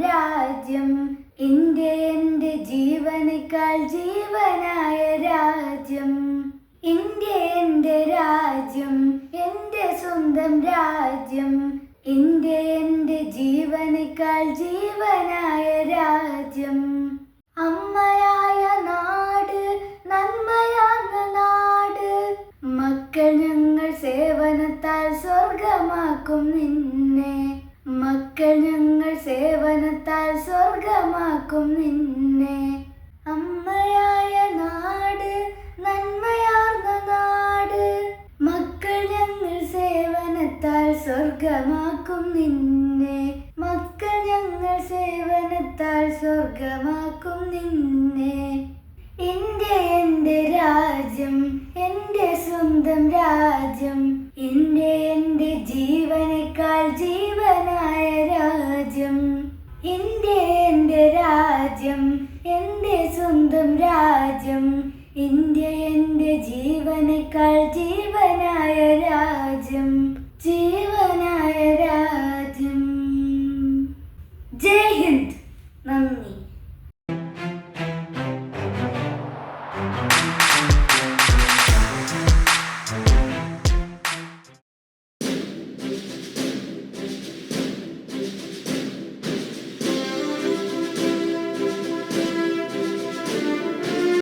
രാജ്യം ഇന്ത്യ എന്റെ ജീവനേക്കാൾ ജീവനായ രാജ്യം. ഇന്ത്യ എന്റെ രാജ്യം എന്റെ സ്വന്തം രാജ്യം ഇന്ത്യ എന്റെ ജീവനേക്കാൾ ജീവനായ രാജ്യം. അമ്മയായ നാട് നന്മയാർന്ന നാട് മക്കൾ ഞങ്ങൾ സേവനത്താൽ സ്വർഗമാക്കും നിന്നെ. മക്കൾ ഞങ്ങൾ സേവനത്താൽ സ്വർഗമാക്കും നിന്നെ. അമ്മയായ നാട് നന്മയാർന്ന നാട്. മക്കൾ ഞങ്ങൾ സേവനത്താൽ സ്വർഗമാക്കും നിന്നെ. മക്കൾ ഞങ്ങൾ സേവനത്താൽ സ്വർഗമാക്കും നിന്നെ. ഇന്ത്യ എന്റെ രാജ്യം എന്റെ സ്വന്തം രാജ്യം. എന്റെ എന്റെ ജീവനേക്കാൾ ജീവനായ രാജ്യം എന്റെ സ്വന്തം രാജ്യം. ഇന്ത്യ എന്റെ ജീവനേക്കാൾ ജീവനായ രാജ്യം. ജീവ